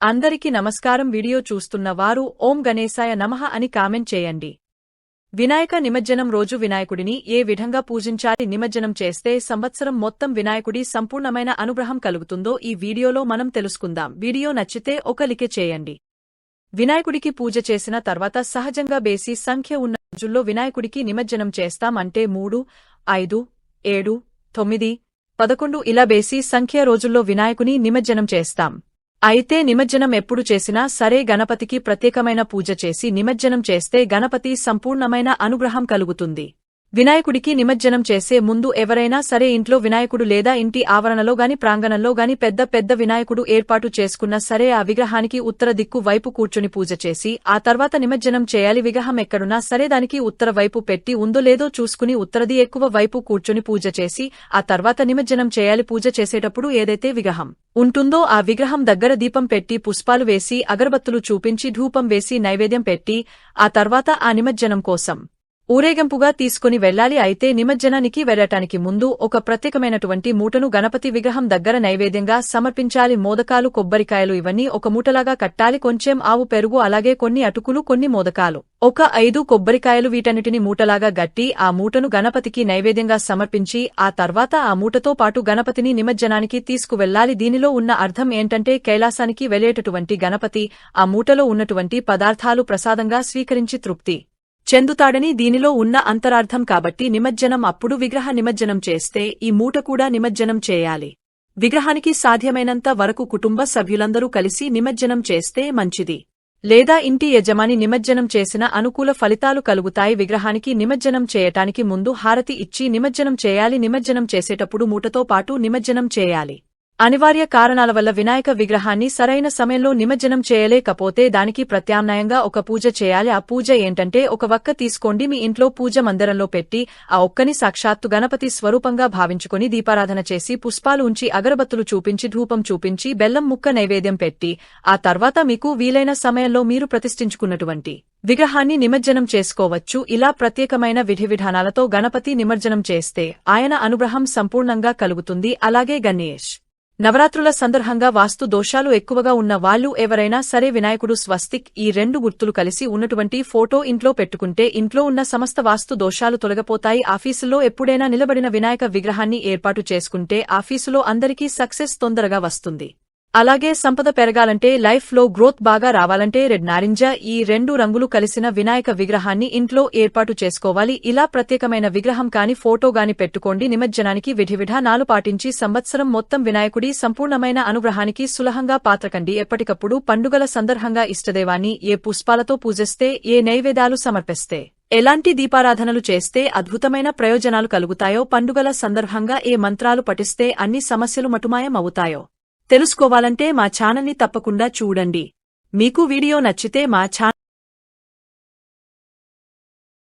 అందరికి నమస్కారం. వీడియో చూస్తున్న వారు ఓం గణేశాయ నమః అని కామెంట్ చేయండి. వినాయక నిమజ్జనం రోజు వినాయకుడిని ఏ విధంగా పూజించాలి నిమజ్జనం చేస్తే సంవత్సరం మొత్తం వినాయకుడి సంపూర్ణమైన అనుగ్రహం కలుగుతుందో ఈ వీడియోలో మనం తెలుసుకుందాం. వీడియో నచ్చితే ఒక లికె చేయండి. వినాయకుడికి పూజ చేసిన తర్వాత సహజంగా బేసి సంఖ్య ఉన్న రోజుల్లో వినాయకుడికి నిమజ్జనం చేస్తాం అంటే మూడు ఐదు ఏడు తొమ్మిది పదకొండు ఇలా బేసి సంఖ్య రోజుల్లో వినాయకుని నిమజ్జనం చేస్తాం. అయితే నిమజ్జనం ఎప్పుడు చేసినా సరే గణపతికి ప్రత్యేకమైన పూజ చేసి నిమజ్జనం చేస్తే గణపతి సంపూర్ణమైన అనుగ్రహం కలుగుతుంది. వినాయకుడికి నిమజ్జనం చేసే ముందు ఎవరైనా సరే ఇంట్లో వినాయకుడు లేదా ఇంటి ఆవరణలో గాని ప్రాంగణంలో గాని పెద్ద పెద్ద వినాయకుడు ఏర్పాటు చేసుకున్న సరే ఆ విగ్రహానికి ఉత్తర దిక్కు వైపు కూర్చుని పూజ చేసి ఆ తర్వాత నిమజ్జనం చేయాలి విగ్రహం ఎక్కడున్నా సరే దానికి ఉత్తర వైపు పెట్టి ఉందో లేదో చూసుకుని ఉత్తరది ఎక్కువ వైపు కూర్చుని పూజ చేసి ఆ తర్వాత నిమజ్జనం చేయాలి పూజ చేసేటప్పుడు ఏదైతే విగ్రహం ఉంటుందో ఆ విగ్రహం దగ్గర దీపం పెట్టి పుష్పాలు వేసి అగరబత్తులు చూపించి ధూపం వేసి నైవేద్యం పెట్టి ఆ తర్వాత ఆ నిమజ్జనం కోసం ఊరేగింపుగా తీసుకుని వెళ్ళాలి అయితే నిమజ్జనానికి వెళ్ళటానికి ముందు ఒక ప్రత్యేకమైనటువంటి మూటను గణపతి విగ్రహం దగ్గర నైవేద్యంగా సమర్పించాలి. మోదకాలు కొబ్బరికాయలు ఇవన్నీ ఒక మూటలాగా కట్టాలి. కొంచెం ఆవు పెరుగు అలాగే కొన్ని అటుకులు కొన్ని మోదకాలు. ఒక ఐదు కొబ్బరికాయలు వీటన్నిటిని మూటలాగా గట్టి ఆ మూటను గణపతికి నైవేద్యంగా సమర్పించి ఆ తర్వాత ఆ మూటతో పాటు గణపతిని నిమజ్జనానికి తీసుకువెళ్ళాలి దీనిలో ఉన్న అర్థం ఏంటంటే కైలాసానికి వెళ్ళేటటువంటి గణపతి ఆ మూటలో ఉన్నటువంటి పదార్థాలు ప్రసాదంగా స్వీకరించి తృప్తి. చెందుతాడని దీనిలో ఉన్న అంతరార్థం కాబట్టి నిమజ్జనం అప్పుడు విగ్రహ నిమజ్జనం చేస్తే ఈ మూట కూడా నిమజ్జనం చేయాలి. విగ్రహానికి సాధ్యమైనంత వరకు కుటుంబ సభ్యులందరూ కలిసి నిమజ్జనం చేస్తే మంచిది. లేదా ఇంటి యజమాని నిమజ్జనం చేసిన అనుకూల ఫలితాలు కలుగుతాయి. విగ్రహానికి నిమజ్జనం చేయటానికి ముందు హారతి ఇచ్చి నిమజ్జనం చేయాలి. నిమజ్జనం చేసేటప్పుడు మూటతో పాటు నిమజ్జనం చేయాలి. అనివార్య కారణాల వల్ల వినాయక విగ్రహాన్ని సరైన సమయంలో నిమజ్జనం చేయలేకపోతే దానికి ప్రత్యామ్నాయంగా ఒక పూజ చేయాలి. ఆ పూజ ఏంటంటే ఒక వక్క తీసుకోండి మీ ఇంట్లో పూజ మందిరంలో పెట్టి ఆ ఒక్కని సాక్షాత్తు గణపతి స్వరూపంగా భావించుకుని దీపారాధన చేసి పుష్పాలు ఉంచి అగరబత్తులు చూపించి ధూపం చూపించి బెల్లం ముక్క నైవేద్యం పెట్టి ఆ తర్వాత మీకు వీలైన సమయంలో మీరు ప్రతిష్ఠించుకున్నటువంటి విగ్రహాన్ని నిమజ్జనం చేసుకోవచ్చు. ఇలా ప్రత్యేకమైన విధి విధానాలతో గణపతి నిమజ్జనం చేస్తే ఆయన అనుగ్రహం సంపూర్ణంగా కలుగుతుంది. అలాగే గణేష్ నవరాత్రుల సందర్భంగా వాస్తు దోషాలు ఎక్కువగా ఉన్న వాళ్ళు ఎవరైనా సరే వినాయకుడు స్వస్తిక్ ఈ రెండు గుర్తులు కలిసి ఉన్నటువంటి ఫోటో ఇంట్లో పెట్టుకుంటే ఇంట్లో ఉన్న సమస్త వాస్తు దోషాలు తొలగపోతాయి. ఆఫీసులో ఎప్పుడైనా నిలబడిన వినాయక విగ్రహాన్ని ఏర్పాటు చేసుకుంటే ఆఫీసులో అందరికీ సక్సెస్ తొందరగా వస్తుంది. అలాగే సంపద పెరగాలంటే లైఫ్లో గ్రోత్ బాగా రావాలంటే రెడ్ నారింజ ఈ రెండు రంగులు కలిసిన వినాయక విగ్రహాన్ని ఇంట్లో ఏర్పాటు చేసుకోవాలి. ఇలా ప్రత్యేకమైన విగ్రహం కాని ఫోటో గాని పెట్టుకోండి. నిమజ్జనానికి విధి విధానాలు పాటించి సంవత్సరం మొత్తం వినాయకుడి సంపూర్ణమైన అనుగ్రహానికి సులహంగా పాత్రకండి. ఎప్పటికప్పుడు పండుగల సందర్భంగా ఇష్టదేవాన్ని ఏ పుష్పాలతో పూజిస్తే ఏ నైవేద్యాలు సమర్పిస్తే ఎలాంటి దీపారాధనలు చేస్తే అద్భుతమైన ప్రయోజనాలు కలుగుతాయో పండుగల సందర్భంగా ఏ మంత్రాలు పఠిస్తే అన్ని సమస్యలు మటుమాయం అవుతాయో తెలుసుకోవాలంటే మా ఛానల్ని తప్పకుండా చూడండి. మీకు వీడియో నచ్చితే మా ఛానల్